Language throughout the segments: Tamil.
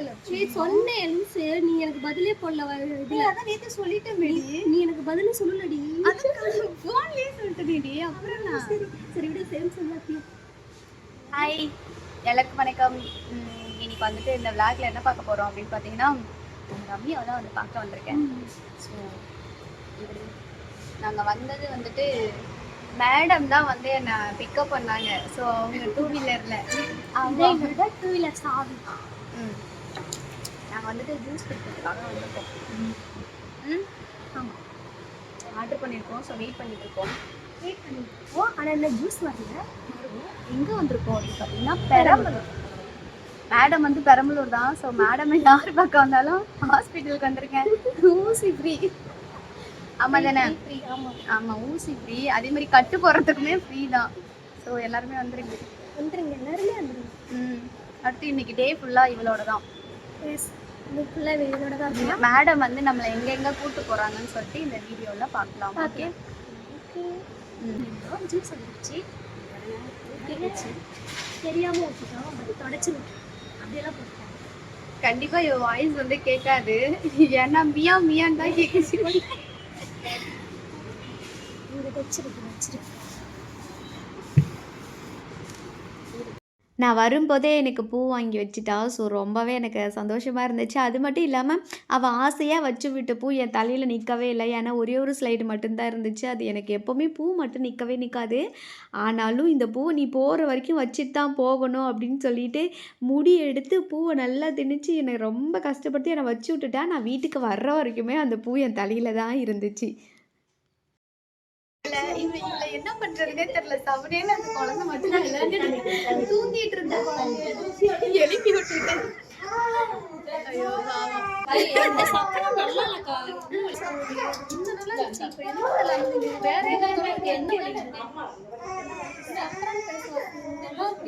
பார்க்கல நீ சொன்னேன். லூசு நீ எனக்கு பதிலே போடல இதுல அதான் நேத்து சொல்லிட்டேன் நீ எனக்கு பதிலே சொல்லலடி. அதுக்கு ஃபோன்லயே சொல்லிட்டேன்டி அப்புறம் நான் சரி விட சேம் சொல்லாத்தியும் ஹாய் எல்லாருக்கும் வணக்கம். இன்னைக்கு வந்துட்டு இந்த விளாக்ல என்ன பார்க்க போறோம் அப்படின்னு பார்த்தீங்கன்னா ரம்யாவை தான் வந்து பார்க்க வந்திருக்கேன். ஸோ இப்படி நாங்கள் வந்தது வந்துட்டு மேடம் தான் வந்து என்னை பிக்கப் பண்ணாங்க. ஸோ அவங்க டூ வீலரில் விட டூ வீலர் சாவி. ம். நாங்கள் வந்துட்டு ஜூஸ் குடிக்கிறதுக்காக வந்திருக்கோம் ம்? ஆமா. ஆர்டர் பண்ணியிருக்கோம் ஸோ வெயிட் பண்ணிட்டு இருக்கோம். வெயிட் பண்ணிருக்கோம் ஆனா இந்த ஜூஸ் வரல? எங்கே வந்திருக்கோம் அப்படின்னு பார்த்தீங்கன்னா பெரம்பலூர். மேடம் வந்து பெரம்பலூர் தான் ஸோ மேடம் யார் பார்க்க வந்தாலும் ஹாஸ்பிட்டலுக்கு வந்திருக்கேன். ஊசி ஃப்ரீ ஆமாம் தானே? Free, ஆமா. ஆமாம் ஊசி ஃப்ரீ அதே மாதிரி கட்டு போடுறதுக்குமே ஃப்ரீ தான். ஸோ எல்லாருமே வந்துருங்க. வந்துருங்க எல்லாருமே வந்துருங்க. ம். அடுத்து இன்னைக்கு டே ஃபுல்லாக இவளோட தான். எஸ் மேடம் வந்து நம்மளை எங்கெங்க கூட்டு போறாங்கன்னு சொல்லிட்டு இந்த வீடியோல பார்க்கலாம். ஓகே. ஜூஸ் வந்துருச்சு. தெரியாச்சு தெரியாம ஊற்றிட்டோம் பட் தொடச்சிடும் அப்படியெல்லாம் போட்டோம் கண்டிப்பா இவ வாய்ஸ் வந்து கேட்காது. ஏன்னா மியா மியான்னு தான் கேட்குது இங்கே வச்சிருக்கு வச்சிருக்கு நான் வரும்போதே எனக்கு பூ வாங்கி வச்சுட்டா. ஸோ ரொம்பவே எனக்கு சந்தோஷமாக இருந்துச்சு. அது மட்டும் இல்லாமல் அவள் ஆசையாக வச்சு விட்டு பூ என் தலையில் நிற்கவே இல்லை. ஏன்னா ஒரே ஒரு ஸ்லைடு மட்டும்தான் இருந்துச்சு. அது எனக்கு எப்போவுமே பூ மட்டும் நிற்கவே நிற்காது ஆனாலும் இந்த பூ நீ போகிற வரைக்கும் வச்சுட்டு தான் போகணும் அப்படின்னு சொல்லிட்டு முடி எடுத்து பூவை நல்லா திணிச்சு என்னை ரொம்ப கஷ்டப்படுத்தி என்னை வச்சு விட்டுட்டா. நான் வீட்டுக்கு வர்ற வரைக்குமே அந்த பூ என் தலையில் தான் இருந்துச்சு. இவ இவள என்ன பண்றதுனே தெரியல. சவனேன்னு அந்த குழந்தை மட்டும் விளையாண்டுட்டு தூங்கிட்டு இருந்த குழந்தை எழுப்பி விட்டுருக்கேன் ஐயோ? வேற? என்ன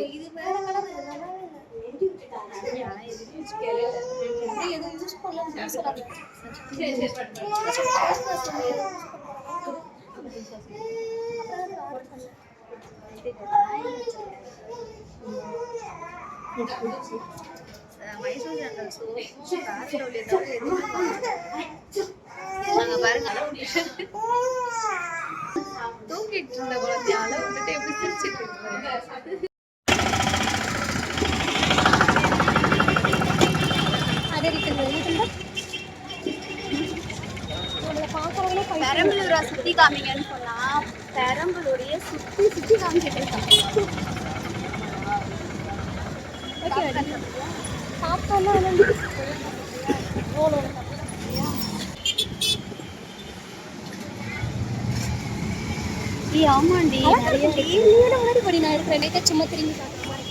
இது வேற கலர் எதுவும் யூஸ் பண்ணலாம் மைசூர் ஜாங்கல் சோப் காரோட ஏதாவது பாருங்க அளவு முடியாது. இருந்த குழந்தைய அளவு எப்படி சிரிச்சிட்டு இருக்கு அதே இருக்குது நம்மளை பார்க்கறவங்களே பைத்தியம். பெரம்பலூரா சுத்தி காமிங்கன்னு சொன்னால் பெரம்பலூரையே சுற்றி சுற்றி காமிச்சிட்டு இருக்காங்க சாப்பிட்டோம்னா ஏய் ஆமாண்டி நிறைய முன்னாடி படி நான் இருக்கிறேன் லேட்டா சும்மா திரும்பி பார்க்குற மாதிரி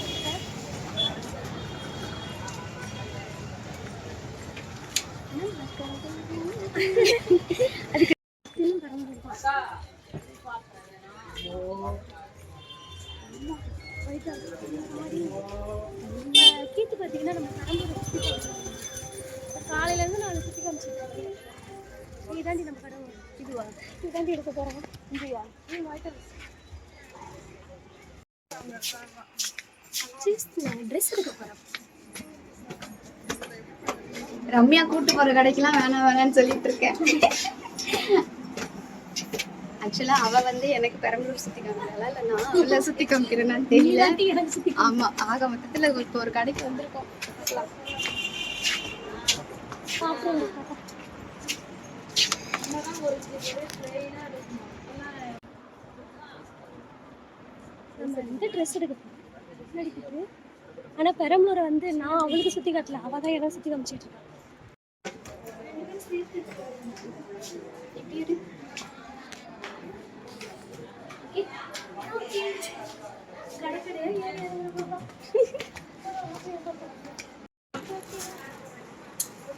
இதுவா இதாண்டி எடுக்க போகிறோம் இதுவா நீ வாய்ட்டு ட்ரெஸ் எடுக்க போகிறோம் ரம்யா கூட்டு போற கடைக்கெல்லாம் வேணாம் வேணாம்னு சொல்லிட்டு இருக்கேன். ஆக்சுவலா அவ வந்து எனக்கு பெரம்பலூர் சுத்தி காமிக்கிறா இல்ல நான் அவளை சுத்தி காமிக்கிறேன்னு தெரியல. ஆமா ஆக மொத்தத்துல இப்போ ஒரு கடைக்கு வந்திருக்கோம். நம்ம இந்த ட்ரெஸ் எடுக்க போகிறோம் ஆனால் பெரம்பலூரை வந்து நான் அவளுக்கு சுற்றி காட்டல. அவள் தான் எல்லாம் சுற்றி காமிச்சிட்டு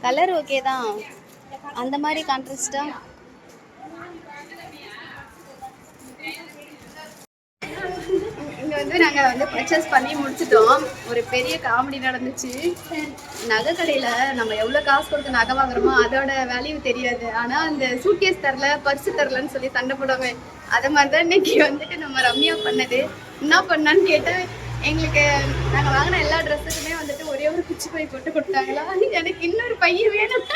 கலர் ஓகே தான். அந்த மாதிரி கான்ட்ராஸ்டா நாங்கள் வந்து நாங்க வந்து பர்ச்சேஸ் பண்ணி முடிச்சிட்டோம். ஒரு பெரிய காமெடி நடந்துச்சு. நகை கடையில நம்ம எவ்வளவு காசு கொடுத்து நகை வாங்குறோமோ அதோட வேல்யூ தெரியாது. ஆனா அந்த சூட்கேஸ் தரல பர்ஸ் தரலன்னு சொல்லி சண்டை போடுவாங்க. அது மாதிரிதான் இன்னைக்கு வந்துட்டு நம்ம ரம்யா பண்ணது. என்ன பண்ணான்னு கேட்டா எங்களுக்கு நாங்க வாங்கின எல்லா ட்ரெஸ்ஸுக்குமே வந்துட்டு ஒரே ஒரு குச்சி பை போட்டு கொடுத்தாங்களா? எனக்கு இன்னொரு பையன் வேணும்.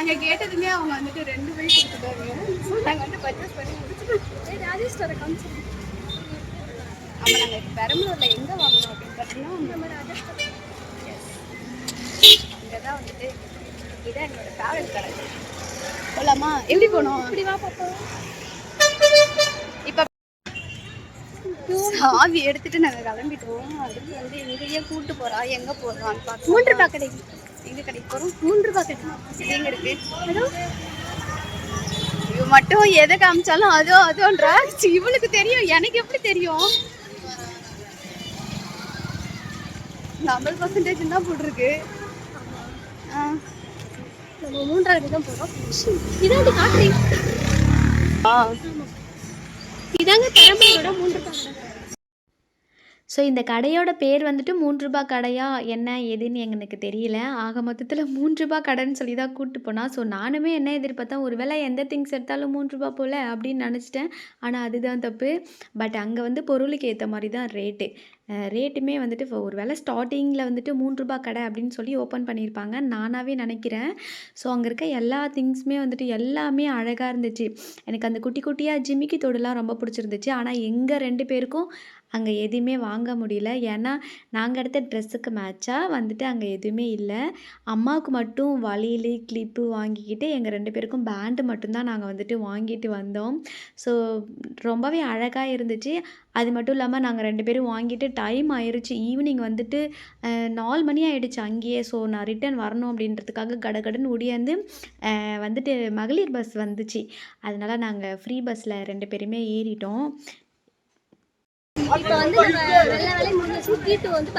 அங்க கேட்டதுமே அவங்க வந்துட்டு ரெண்டு பை கொடுத்துட்டாங்க. ஸோ நாங்க வந்து பர்ச்சேஸ் பண்ணி முடிச்சுட்டோம். ஏய் ராஜேஷ் வர காமிச்சு ஆமா நாங்க இப்போ பெரம்பலூர்ல எங்க வாங்கணும் அப்படின்னு பார்த்தீங்கன்னா இங்கே தான் வந்துட்டு இதான் என்னோட ஃபேவரட் கடை போலாமா? எப்படி போனோம் இப்படி வா பாப்பா இப்போ சாவி எடுத்துட்டு நாங்க கிளம்பிட்டோம். அதுக்கு வந்து எங்கேயே கூட்டு போறா. எங்க போறோம்னு பார்த்து மூன்று ரூபாய் கடைக்கு எங்க கடைக்கு போறோம்? மூன்று ரூபாய் கடை இது எங்க மட்டும் எதை காமிச்சாலும் அதோ அதோன்றா. சி, இவளுக்கு தெரியும். எனக்கு எப்படி தெரியும்? ஐம்பது பர்சன்டேஜ் தான் போட்டிருக்கு. ஆ. நம்ம மூன்றாவது தான் போறோம் இதாண்டி காட்டுறீ இதாங்க பெரம்பலூரோட மூன்று ஸோ இந்த கடையோட பேர் வந்துட்டு மூன்று ரூபாய் கடையா என்ன எதுன்னு எனக்கு தெரியல. ஆக மொத்தத்தில் மூன்று ரூபாய் கடைன்னு சொல்லி தான் கூப்பிட்டு போனால் ஸோ நானுமே என்ன எதிர்பார்த்தேன் ஒரு வேளை எந்த திங்ஸ் எடுத்தாலும் மூன்று ரூபாய் போல் அப்படின்னு நினச்சிட்டேன். ஆனால் அதுதான் தப்பு. பட் அங்கே வந்து பொருளுக்கு ஏற்ற மாதிரி தான் ரேட்டு ரேட்டுமே வந்துட்டு இப்போ ஒரு வேளை ஸ்டார்டிங்கில் வந்துட்டு மூன்று ரூபாய் கடை அப்படின்னு சொல்லி ஓப்பன் பண்ணியிருப்பாங்க. நானாகவே நினைக்கிறேன். ஸோ அங்கே இருக்க எல்லா திங்ஸுமே வந்துட்டு எல்லாமே அழகாக இருந்துச்சு. எனக்கு அந்த குட்டி குட்டியாக ஜிமிக்கி தொடுலாம் ரொம்ப பிடிச்சிருந்துச்சு. ஆனால் எங்கள் ரெண்டு பேருக்கும் அங்கே எதுவுமே வாங்க முடியல. ஏன்னா நாங்கள் எடுத்த ட்ரெஸ்ஸுக்கு மேட்சாக வந்துட்டு அங்கே எதுவுமே இல்லை. அம்மாவுக்கு மட்டும் வளையல் கிளிப்பு வாங்கிக்கிட்டு எங்கள் ரெண்டு பேருக்கும் பேண்டு மட்டும்தான் நாங்கள் வந்துட்டு வாங்கிட்டு வந்தோம். ஸோ ரொம்பவே அழகாக இருந்துச்சு. அது மட்டும் இல்லாமல் நாங்கள் ரெண்டு பேரும் வாங்கிட்டு டைம் ஆயிருச்சு. ஈவினிங் வந்துட்டு நாலு மணி ஆயிடுச்சு அங்கேயே. ஸோ நான் ரிட்டர்ன் வரணும் அப்படின்றதுக்காக கடகடன்னு ஒடியாந்து அஹ், வந்துட்டு மகளிர் பஸ் வந்துச்சு. அதனால நாங்கள் ஃப்ரீ பஸ்ஸில் ரெண்டு பேருமே ஏறிட்டோம். இப்போ நம்ம முடிஞ்சு வந்து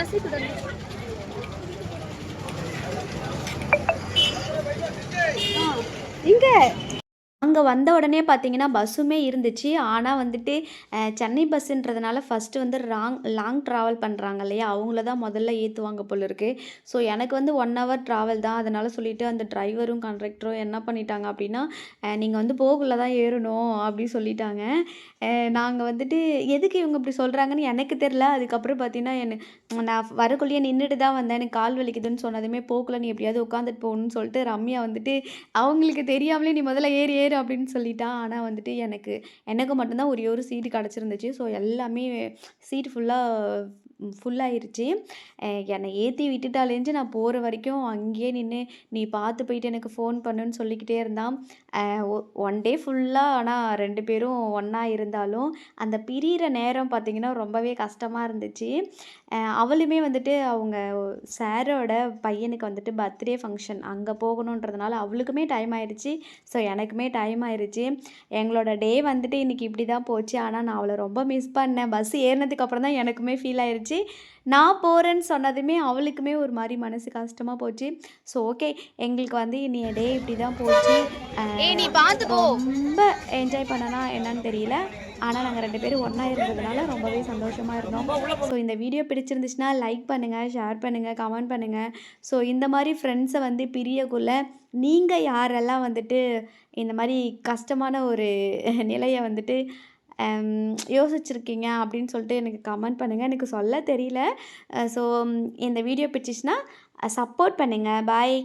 இங்க? அங்கே வந்த உடனே பார்த்தீங்கன்னா பஸ்ஸுமே இருந்துச்சு. ஆனால் வந்துட்டு சென்னை பஸ்ஸுன்றதுனால ஃபஸ்ட்டு வந்து ராங் லாங் ட்ராவல் பண்ணுறாங்க இல்லையா? அவங்கள தான் முதல்ல ஏற்றுவாங்க போல இருக்கு ஸோ எனக்கு வந்து ஒன் ஹவர் ட்ராவல் தான். அதனால் சொல்லிவிட்டு அந்த டிரைவரும் கண்டக்டரும் என்ன பண்ணிட்டாங்க அப்படின்னா நீங்கள் வந்து போகல தான் ஏறணும் அப்படின்னு சொல்லிட்டாங்க. நாங்கள் வந்துட்டு எதுக்கு இவங்க இப்படி சொல்கிறாங்கன்னு எனக்கு தெரில அதுக்கப்புறம் பார்த்தீங்கன்னா என்ன நான் வரக்குள்ளேயே நின்றுட்டு தான் வந்தேன். எனக்கு கால் வலிக்குதுன்னு சொன்னதுமே போகல நீ எப்படியாவது உட்காந்துட்டு போகணும்னு சொல்லிட்டு ரம்யா வந்துட்டு அவங்களுக்கு தெரியாமலே நீ முதல்ல ஏறி ஏறு அப்படின்னு சொல்லிட்டா. ஆனால் வந்துட்டு எனக்கு எனக்கு மட்டும்தான் ஒரே ஒரு சீட்டு கிடச்சிருந்துச்சு. ஸோ எல்லாமே சீட் ஃபுல்லாக ஃபுல்லாகிருச்சு என்னை ஏற்றி விட்டுட்டாலேருந்து நான் போகிற வரைக்கும் அங்கேயே நின்று நீ பார்த்து போயிட்டு எனக்கு ஃபோன் பண்ணுன்னு சொல்லிக்கிட்டே இருந்தான். ஒன் டே ஃபுல்லாக ஆனால் ரெண்டு பேரும் ஒன்றா இருந்தாலும் அந்த பிரிகிற நேரம் பார்த்திங்கன்னா ரொம்பவே கஷ்டமாக இருந்துச்சு. அவளுமே வந்துட்டு அவங்க சாரோட பையனுக்கு வந்துட்டு பர்த்டே ஃபங்க்ஷன் அங்கே போகணுன்றதுனால அவளுக்குமே டைம் ஆயிடுச்சு ஸோ எனக்குமே டைம் ஆயிடுச்சு எங்களோட டே வந்துட்டு இன்றைக்கி இப்படி தான் போச்சு. ஆனால் நான் அவளை ரொம்ப மிஸ் பண்ணேன். பஸ் ஏறினதுக்கப்புறம் தான் எனக்குமே ஃபீல் ஆயிருச்சு நான் போகிறேன்னு சொன்னதுமே அவளுக்குமே ஒரு மாதிரி மனசு கஷ்டமாக போச்சு. ஸோ ஓகே எங்களுக்கு வந்து இனிய டே இப்படி தான் போச்சு. ரொம்ப என்ஜாய் பண்ணனா என்னன்னு தெரியல. ஆனால் நாங்கள் ரெண்டு பேரும் ஒன்றா இருந்ததுனால ரொம்பவே சந்தோஷமாக இருந்தோம். ஸோ இந்த வீடியோ பிடிச்சிருந்துச்சுன்னா லைக் பண்ணுங்கள் ஷேர் பண்ணுங்கள் கமெண்ட் பண்ணுங்கள் ஸோ இந்த மாதிரி ஃப்ரெண்ட்ஸை வந்து பிரியக்குள்ள நீங்கள் யாரெல்லாம் வந்துட்டு இந்த மாதிரி கஷ்டமான ஒரு நிலையை வந்துட்டு யோசிச்சிருக்கீங்க அப்படின்னு சொல்லிட்டு எனக்கு கமெண்ட் பண்ணுங்கள் எனக்கு சொல்ல தெரியல. ஸோ இந்த வீடியோ பிடிச்சிச்சின்னா சப்போர்ட் பண்ணுங்கள் பாய்